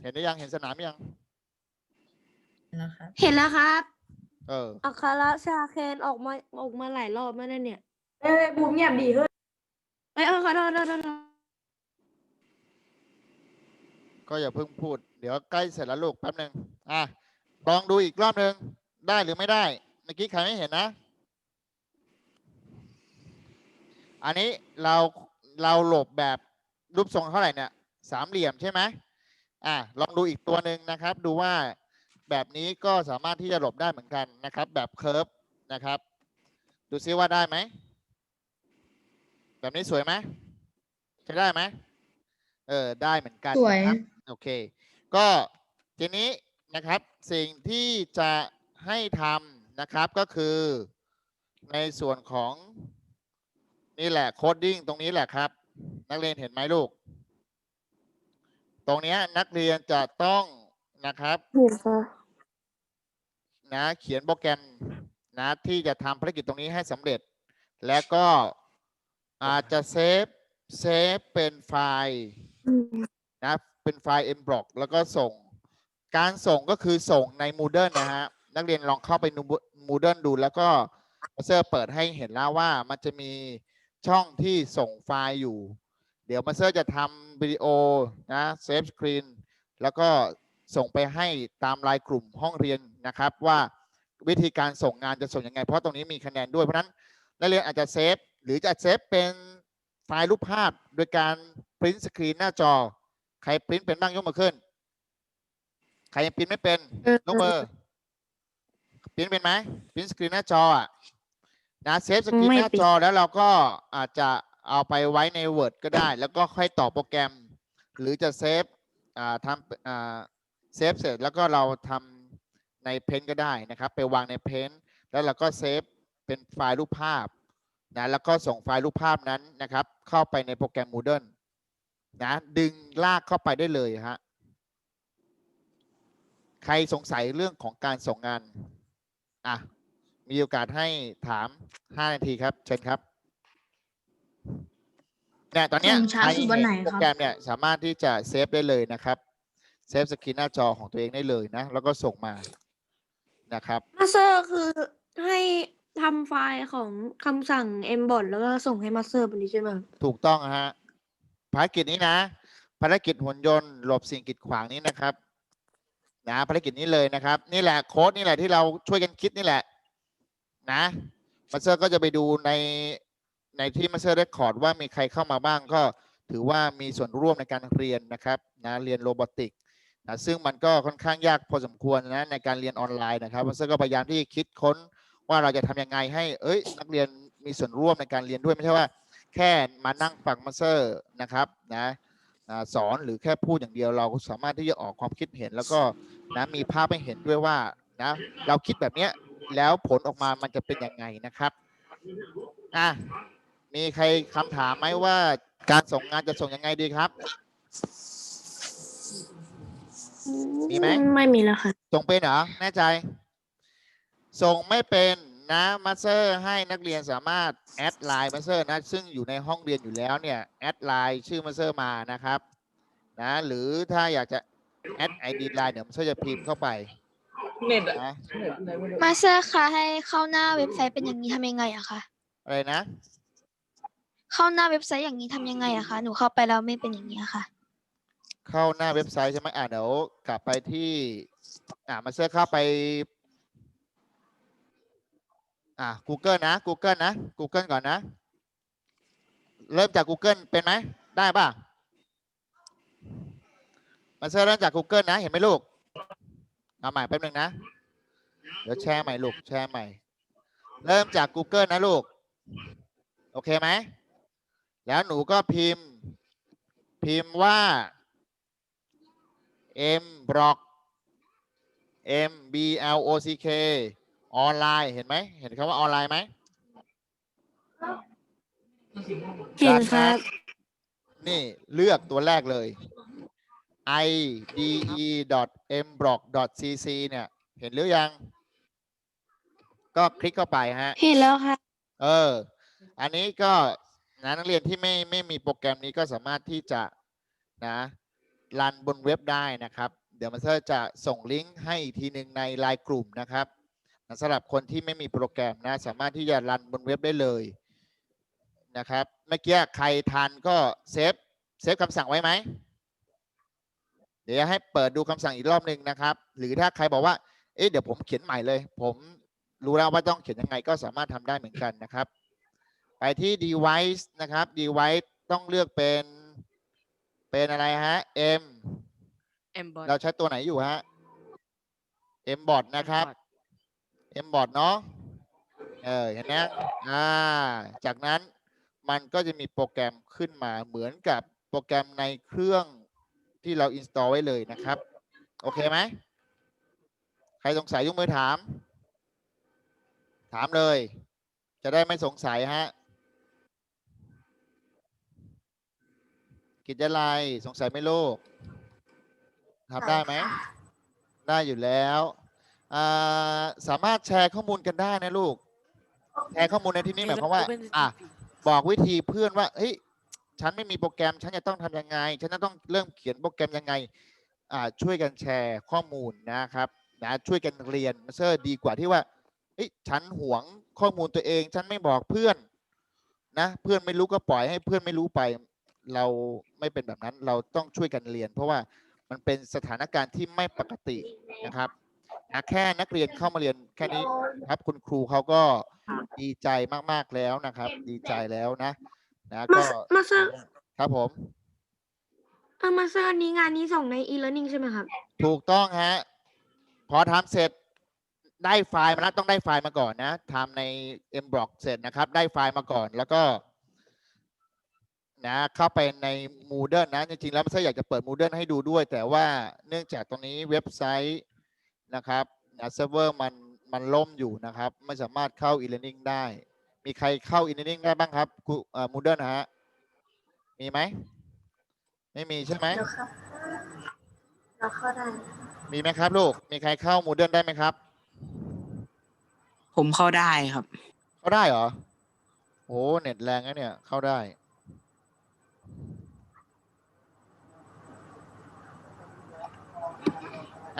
เห็นหรือยังเห็นสนามยัง นะครับเห็นแล้วครับ เออ อัครชาเคนออกมาออกมาหลายรอบแล้วนะเนี่ยเอ้ยบูมเงียบดีเฮ้ยเอ้ยเออขอโทษขอโทษขอโทษก็อย่าเพิ่งพูด เดี๋ยวใกล้เสร็จแล้วลูกแป๊บหนึ่งอะลองดูอีกรอบหนึ่งได้หรือไม่ได้ เมื่อกี้ใครไม่เห็นนะ อันนี้เราเราหลบแบบรูปทรงเท่าไหร่เนี่ย สามเหลี่ยมใช่ไหม อะลองดูอีกตัวหนึ่งนะครับ ดูว่าแบบนี้ก็สามารถที่จะหลบได้เหมือนกันนะครับ แบบเคิร์ฟนะครับ ดูซิว่าได้ไหม แบบนี้สวยไหมใช้ได้ไหมเออได้เหมือนกันสวย นะครับโอเค ก็ทีนี้นะครับสิ่งที่จะให้ทำนะครับก็คือในส่วนของนี่แหละโคดดิ้งตรงนี้แหละครับ นักเรียนเห็นไหมลูก ตรงเนี้ยนักเรียนจะต้องนะครับเห็นค่ะนะเขียนโปรแกรมนะที่จะทำภารกิจตรงนี้ให้สำเร็จ แล้วก็อาจจะเซฟเซฟเป็นไฟล์อืมนะเป็นไฟล์ mblock แล้วก็ส่ง การส่งก็คือส่งใน Moodle นะฮะนักเรียนลองเข้าไปใน Moodle ดู แล้วก็เซอร์เปิดให้เห็นแล้วว่ามันจะมีช่องที่ส่งไฟล์อยู่ เดี๋ยวมาเซอร์จะทำวิดีโอนะเซฟสกรีนแล้วก็ส่งไปให้ตามไลน์กลุ่มห้องเรียนนะครับ ว่าวิธีการส่งงานจะส่งยังไง เพราะตรงนี้มีคะแนนด้วยเพราะฉะนั้นนักเรียนอาจจะเซฟหรือจะเซฟเป็นไฟล์รูปภาพโดยการปริ้นสกรีนหน้าจอ ใครปริ้นเป็นบ้างยกมือขึ้น ใครยังปริ้นไม่เป็นยกมือปริ้นเป็นไหมปริ้นสกรีนหน้าจออะนะเซฟสกรีนหน้าจอแล้วเราก็อาจจะ เอาไปไว้ใน Word ก็ได้ แล้วก็ค่อยต่อโปรแกรม หรือจะเซฟทำเซฟเสร็จแล้วก็เราทำในเพนก็ได้นะครับ ไปวางในเพนแล้วเราก็เซฟเป็นไฟล์รูปภาพนะแล้วก็ส่งไฟล์รูปภาพนั้นนะครับ เข้าไปในโปรแกรม Moodle นะดึงลากเข้าไปได้เลยฮะใครสงสัยเรื่องของการส่งงานอะมีโอกาสให้ถาม 5 นาทีครับ เชิญครับ เนี่ยตอนเนี้ยส่งช้าใครสุดวันไหนเห็โปรครับแกรมเนี่ยสามารถที่จะเซฟได้เลยนะครับเซฟสกรีนหน้าจอของตัวเองได้เลยนะ แล้วก็ส่งมานะครับ มาสเตอร์คือให้ทำไฟล์ของคำสั่ง m b o t แล้วก็ส่งให้มาสเตอร์แบบนี้ใช่ไหมครับถูกต้องฮะภารกิจนี้นะ ภารกิจหุ่นยนต์หลบสิ่งกีดขวางนี้นะครับนะภารกิจนี้เลยนะครับ นี่แหละโค้ดนี่แหละที่เราช่วยกันคิดนี่แหละ นะมาสเตอร์ก็จะไปดูใน ในที่มาสเตอร์เรคคอร์ดว่ามีใครเข้ามาบ้างก็ถือว่ามีส่วนร่วมในการเรียนนะครับนะเรียนโรบอติกนะซึ่งมันก็ค่อนข้างยากพอสมควรนะในการเรียนออนไลน์นะครับมาสเตอร์ก็พยายามที่คิดค้นว่าเราจะทำยังไงให้เอ้ยนักเรียนมีส่วนร่วมในการเรียนด้วยไม่ใช่ว่า แค่มานั่งฟังมาสเตอร์นะครับนะสอนหรือแค่พูดอย่างเดียวเราสามารถที่จะออกความคิดเห็น แล้วก็นะมีภาพให้เห็นด้วยว่านะเราคิดแบบนี้แล้วผลออกมามันจะเป็นยังไงนะครับอะ มีใครคำถามไหมว่าการส่งงานจะส่งยังไงดีครับ มีไหมไม่มีแล้วค่ะ ส่งเป็นเหรอ แน่ใจ ส่งไม่เป็นนะมาสเตอร์ให้นักเรียนสามารถแอดไลน์มาสเตอร์นะ ซึ่งอยู่ในห้องเรียนอยู่แล้วเนี่ยแอดไลน์ชื่อมาสเตอร์มานะครับ นะ หรือถ้าอยากจะแอดไอดีไลน์เดี๋ยวมาสเตอร์จะพิมพ์เข้าไปเน็ตอะนะเน็ตอะไรไม่รู้มาสเตอร์คะให้เข้าหน้าเว็บไซต์เป็นอย่างนี้ทำยังไงอะคะอะไรนะ เข้าหน้าเว็บไซต์อย่างนี้ทำยังไงอะคะ หนูเข้าไปแล้วไม่เป็นอย่างนี้อะค่ะ เข้าหน้าเว็บไซต์ใช่ไหมอ่าเดี๋ยวกลับไปที่ อ่ามาสเตอร์เข้าไป อ่า Google นะ Google นะ Google ก่อนนะ เริ่มจาก Google เป็นไหม ได้ป่ะมาสเตอร์เริ่มจาก Google นะ เห็นไหมลูก เอาใหม่แป๊บนึงนะ เดี๋ยวแชร์ใหม่ลูก แชร์ใหม่ เริ่มจาก Google นะลูก โอเคไหม แล้วหนูก็พิมพ์ พิมพ์ว่า M block M B L O C K ออนไลน์เห็นไหม เห็นคำว่าออนไลน์ไหมเห็นครับ นี่เลือกตัวแรกเลย i d e m block c c เนี่ย เห็นหรือยัง ก็คลิกเข้าไปฮะ เห็นแล้วค่ะ เออ อันนี้ก็ นะนักเรียนที่ไม่ไม่มีโปรแกรมนี้ก็สามารถที่จะนะรันบนเว็บได้นะครับ เดี๋ยวมาสเตอร์จะส่งลิงก์ให้อีกทีหนึ่งในไลน์กลุ่มนะครับสำหรับคนที่ไม่มีโปรแกรมนะสามารถที่จะรันบนเว็บได้เลยนะครับเมื่อกี้ใครทันก็เซฟเซฟคำสั่งไว้ไหมเดี๋ยวให้เปิดดูคำสั่งอีกรอบหนึ่งนะครับ หรือถ้าใครบอกว่าเอ๊ะเดี๋ยวผมเขียนใหม่เลย ผมรู้แล้วว่าต้องเขียนยังไงก็สามารถทำได้เหมือนกันนะครับ ไปที่ device นะครับ device ต้องเลือกเป็น เป็นอะไรฮะ M เอ็มบอลเราใช้ตัวไหนอยู่ฮะ M bot นะครับ M bot เนาะเออเห็นไหมอ่า จากนั้นมันก็จะมีโปรแกรมขึ้นมาเหมือนกับโปรแกรมในเครื่องที่เรา install ไว้เลยนะครับ โอเคไหมใครสงสัยยกมือถาม ถามเลย จะได้ไม่สงสัยฮะ กิจอะไรสงสัยไหม่ลูกทำได้ไหม ได้อยู่แล้วอ่าสามารถแชร์ข้อมูลกันได้นะลูก แชร์ข้อมูลในที่นี้หมายความว่าอะบอกวิธีเพื่อนว่าเฮ้ยฉันไม่มีโปรแกรม ฉันจะต้องทำยังไง ฉันจะต้องเริ่มเขียนโปรแกรมยังไงอ่าช่วยกันแชร์ข้อมูลนะครับนะช่วยกันเรียนเซอร์ดีกว่าที่ว่าเฮ้ยฉันหวงข้อมูลตัวเอง ฉันไม่บอกเพื่อนนะ เพื่อนไม่รู้ก็ปล่อยให้เพื่อนไม่รู้ไป เราไม่เป็นแบบนั้นเราต้องช่วยกันเรียน เพราะว่ามันเป็นสถานการณ์ที่ไม่ปกตินะครับนะแค่นักเรียนเข้ามาเรียนแค่นี้ครับ คุณครูเขาก็ดีใจมาก ๆ แล้วนะครับ ดีใจแล้วนะ นะก็มาสเตอร์ครับผมเออมาสเตอร์นี้งานนี้ส่งใน e-learning ใช่ไหมครับ ถูกต้องฮะ พอทำเสร็จได้ไฟล์มาแล้วต้องได้ไฟล์มาก่อนนะทำใน m b l o c k เสร็จนะครับ ได้ไฟล์มาก่อน แล้วก็ นะเข้าไปใน Moodle นะ จริงๆ แล้วไม่ใช่อยากจะเปิด Moodle ให้ดูด้วย แต่ว่าเนื่องจากตรงนี้เว็บไซต์นะครับนะเซิร์ฟเวอร์มันมันล่มอยู่นะครับ ไม่สามารถเข้า e-learning ได้ มีใครเข้า e-learning ได้บ้างครับกูเอ่อ Moodle นะฮะ มีไหม ไม่มีใช่ไหมเราเข้าได้ มีไหมครับลูก มีใครเข้า Moodle ได้ไหมครับ ผมเข้าได้ครับ เข้าได้เหรอโอ้เน็ตแรงนะเนี่ย เข้าได้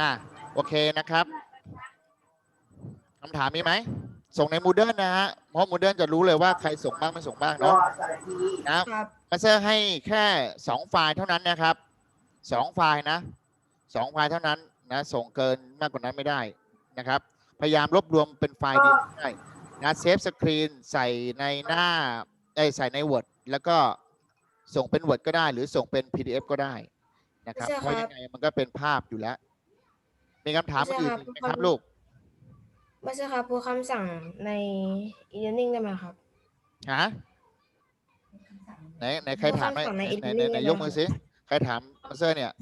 อะโอเคนะครับคำถามมีไหม ส่งใน Moodle นะฮะ เพราะ Moodle จะรู้เลยว่าใครส่งบ้างไม่ส่งบ้างเนาะนะครับมาเซอร์ให้แค่สองไฟล์เท่านั้นนะครับสองไฟล์นะสองไฟล์เท่านั้นนะส่งเกินมากกว่านั้นไม่ได้นะครับ พยายามรวบรวมเป็นไฟล์เดียวให้ได้นะเซฟสกรีนใส่ในหน้าเอ้ยใส่ใน Word แล้วก็ส่งเป็น Word ก็ได้ หรือส่งเป็น PDF ก็ได้นะครับไม่เพใช่ราะครัยับงไงมันก็เป็นภาพอยู่แล้ว มีคำถามไม่ใช่อื่นครับอีกไหมครับลูกไม่ใช่ครับพูดคำสั่งใน e-learning ได้ไหมครับ ฮะ ไหนไหนใครถามไหมคำสั่งในไหนไหน e-learning ไหนได้ไหม ยกมือสิ ใครถามมาเซอร์เนี่ย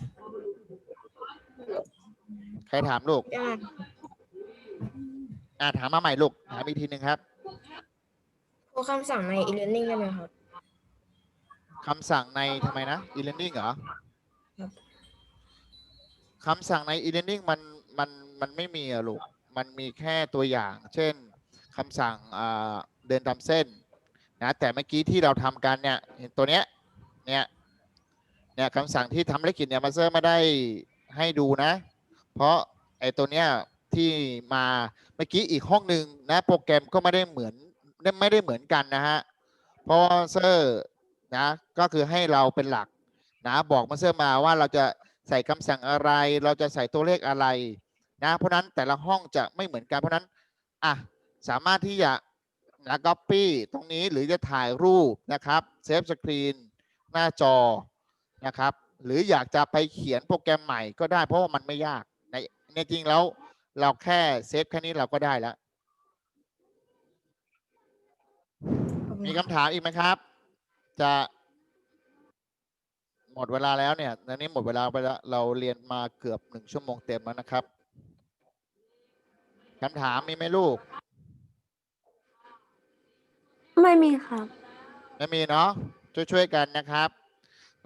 ใครถามลูก ได้อ่าถามมาใหม่ลูก ถามอีกทีหนึ่งครับ พูดคำสั่งใน e-learning ได้ไหมครับ คำสั่งในทำไมนะ e-learning เหรอ ครับ คำสั่งใน e-learning มัน มันมันไม่มีอะลูก มันมีแค่ตัวอย่าง เช่นคำสั่งอ่าเดินตามเส้นนะแต่เมื่อกี้ที่เราทำกันเนี่ยเห็นตัวเนี้ยเนี่ยเนี่ยคำสั่งที่ทำธุรกิจเนี่ยมาเซอร์ไม่ได้ให้ดูนะ เพราะไอ้ตัวเนี้ยที่มาเมื่อกี้อีกห้องหนึ่งนะโปรแกรมก็ไม่ได้เหมือนไม่ได้เหมือนกันนะฮะเพราะว่าเซอร์นะก็คือให้เราเป็นหลักนะบอกมาเซอร์มาว่าเราจะใส่คำสั่งอะไร เราจะใส่ตัวเลขอะไร นะเพราะฉะนั้นแต่ละห้องจะไม่เหมือนกันเพราะฉะนั้นอะสามารถที่จะนะ copy ตรงนี้หรือจะถ่ายรูปนะครับเซฟสกรีนหน้าจอนะครับ หรืออยากจะไปเขียนโปรแกรมใหม่ก็ได้เพราะว่ามันไม่ยากในในจริงแล้วเราแค่เซฟแค่นี้เราก็ได้แล้ว มีคำถามอีกไหมครับ จะหมดเวลาแล้วเนี่ยตอนนี้หมดเวลาไปแล้ว เราเรียนมาเกือบหนึ่งชั่วโมงเต็มแล้วนะครับ คำถามมีไหมลูก ไม่มีครับ ไม่มีเนาะช่วยๆกันนะครับ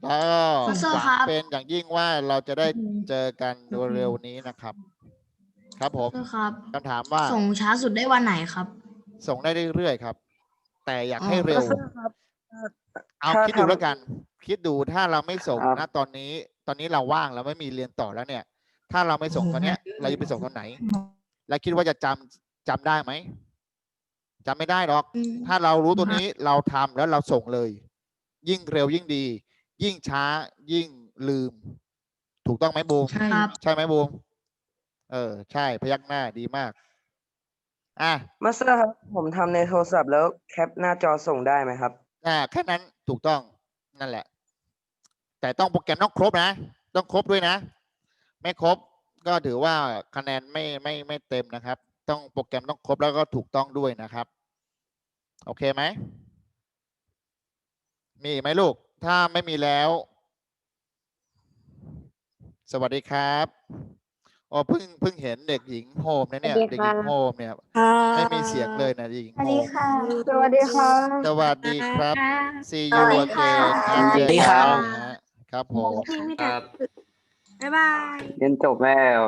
แล้วก็ขอโทษหวังครับเป็นอย่างยิ่งว่าเราจะได้เจอกันเร็วๆนี้นะครับ ครับผมครับคำถามว่าส่งช้าสุดได้วันไหนครับ ส่งได้เรื่อยๆครับ แต่อยากอ๋อให้เร็วครับเอาถ้าคิดดูทำแล้วกัน คิดดูถ้าเราไม่ส่งครับนะตอนนี้ ตอนนี้เราว่างเราไม่มีเรียนต่อแล้วเนี่ย ถ้าเราไม่ส่งตอนเนี้ย เราจะไปส่งตอนไหน แล้วคิดว่าจะจำจำได้ไหมจำไม่ได้หรอกอืมถ้าเรารู้ตัวนี้เราทำแล้วเราส่งเลย ยิ่งเร็วยิ่งดี ยิ่งช้ายิ่งลืม ถูกต้องไหมบูมใช่ครับใช่ไหมบูมเออ ใช่พยักหน้าดีมาก อะมาสเตอร์ครับ ผมทำในโทรศัพท์แล้วแคปหน้าจอส่งได้ไหมครับ อ่าแค่นั้นถูกต้องนั่นแหละ แต่ต้องโปรแกรมต้องครบนะ ต้องครบด้วยนะ ไม่ครบ ก็ถือว่าคะแนนไม่ไม่ไม่เต็มนะครับ ต้องโปรแกรมต้องครบแล้วก็ถูกต้องด้วยนะครับ โอเคไหม มีอีกไหมลูก ถ้าไม่มีแล้ว สวัสดีครับอ๋อเพิ่งเพิ่งเห็นเด็กหญิงโฮมนะเนี่ย สวัสดีเด็กหญิงค่ะ โฮมเนี่ยไม่มีเสียงเลยนะเด็กหญิงโฮมสวัสดีค่ะ สวัสดีครับ see ส you วัสดี again ค่ะครับสวัสดีครับเจอกันนะฮะครับผมพี่ไม่ได้ บ๊ายบาย เรียนจบแล้ว